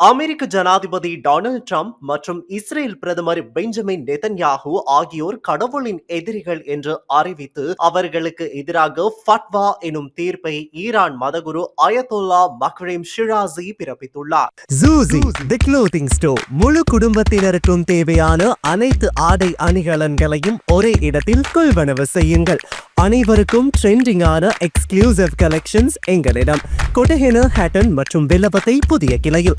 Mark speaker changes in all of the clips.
Speaker 1: அமெரிக்க ஜனாதிபதி Donald Trump மற்றும் Israel பிரதமர் பெஞ்சமின் நெதன்யாகு ஆகியோர் கடவுளின் எதிரிகள் என்று அறிவித்து அவர்களுக்கு எதிராக ஃபட்வா எனும் தீர்ப்பை ஈரான் மதகுரு அயத்தொல்லா மக்ரீம் ஷிராசி பிறப்பித்துள்ளார்.
Speaker 2: ஜூசி தி க்ளோத்திங் ஸ்டோர் முழு குடும்பத்தினருக்கும் தேவையான அனைத்து ஆடை அணிகலன்களையும் ஒரே இடத்தில் கொள்வனவு செய்யுங்கள். அனைவருக்கும் ட்ரெண்டிங்கான எக்ஸ்க்ளூசிவ் கலெக்ஷன்ஸ் எங்களிடம். கொட்டஹென ஹேட்டன் மற்றும் வில்லபத்தை புதிய கிளையில்.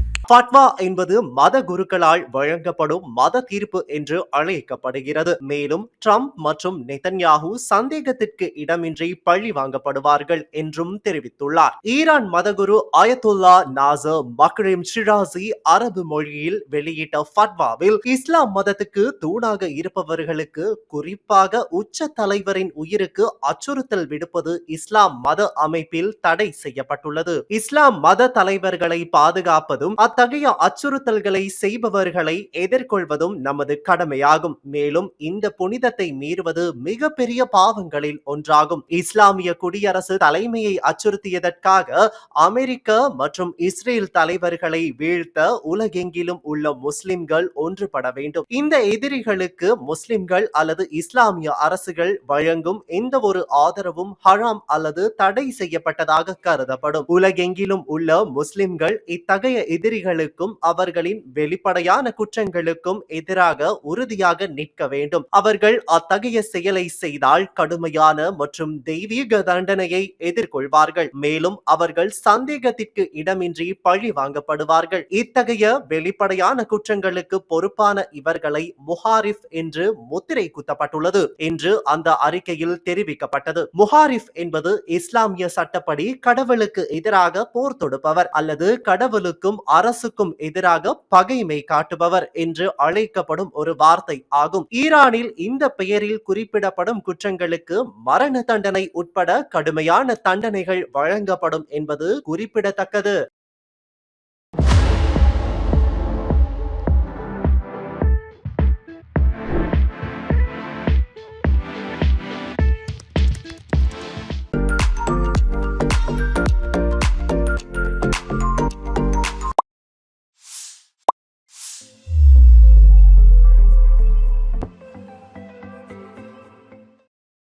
Speaker 1: ஃபட்வா என்பது மத குருக்களால் வழங்கப்படும் மத தீர்ப்பு என்று அழைக்கப்படுகிறது. மேலும் ட்ரம்ப் மற்றும் நெதன்யாகு சந்தேகத்திற்கு இடமின்றி பழி வாங்கப்படுவார்கள் என்றும் தெரிவித்துள்ளார். ஈரான் மதகுரு அயத்துல்லா நாசர் மக்ரீம் ஷிராசி அரபு மொழியில் வெளியிட்ட ஃபட்வாவில் இஸ்லாம் மதத்துக்கு தூணாக இருப்பவர்களுக்கு குறிப்பாக உச்ச தலைவரின் உயிருக்கு அச்சுறுத்தல் விடுப்பது இஸ்லாம் மத அமைப்பில் தடை செய்யப்பட்டுள்ளது. இஸ்லாம் மத தலைவர்களை பாதுகாப்பதும் அத்தகைய அச்சுறுத்தல்களை செய்பவர்களை எதிர்கொள்வதும் நமது கடமையாகும். மேலும் இந்த புனிதத்தை மீறுவது மிகப்பெரிய பாவங்களில் ஒன்றாகும். இஸ்லாமிய குடியரசு தலைமையை அச்சுறுத்தியதற்காக அமெரிக்க மற்றும் இஸ்ரேல் தலைவர்களை வீழ்த்த உலகெங்கிலும் உள்ள முஸ்லிம்கள் ஒன்றுபட வேண்டும். இந்த எதிரிகளுக்கு முஸ்லிம்கள் அல்லது இஸ்லாமிய அரசுகள் வழங்கும் எந்த ஒரு ஆதரவும் ஹராம் அல்லது தடை செய்யப்பட்டதாக கருதப்படும். உலகெங்கிலும் உள்ள முஸ்லிம்கள் இத்தகைய எதிரிகள் எதிரிகளுக்கும் அவர்களின் வெளிப்படையான குற்றங்களுக்கும் எதிராக உறுதியாக நிற்க வேண்டும். அவர்கள் அத்தகைய செயலை செய்தால் கடுமையான மற்றும் தெய்வீக தண்டனையை எதிர்கொள்வார்கள். மேலும் அவர்கள் சந்தேகத்திற்கு இடமின்றி பழி வாங்கப்படுவார்கள். இத்தகைய வெளிப்படையான குற்றங்களுக்கு பொறுப்பான இவர்களை முஹாரிஃப் என்று முத்திரை குத்தப்பட்டுள்ளது என்று அந்த அறிக்கையில் தெரிவிக்கப்பட்டது. முஹாரிஃப் என்பது இஸ்லாமிய சட்டப்படி கடவுளுக்கு எதிராக போர் தொடுப்பவர் அல்லது கடவுளுக்கும் அரசுக்கும் எதிராக பகைமை காட்டுபவர் என்று அழைக்கப்படும் ஒரு வார்த்தை ஆகும். ஈரானில் இந்த பெயரில் குறிப்பிடப்படும் குற்றங்களுக்கு மரண தண்டனை உட்பட கடுமையான தண்டனைகள் வழங்கப்படும் என்பது குறிப்பிடத்தக்கது.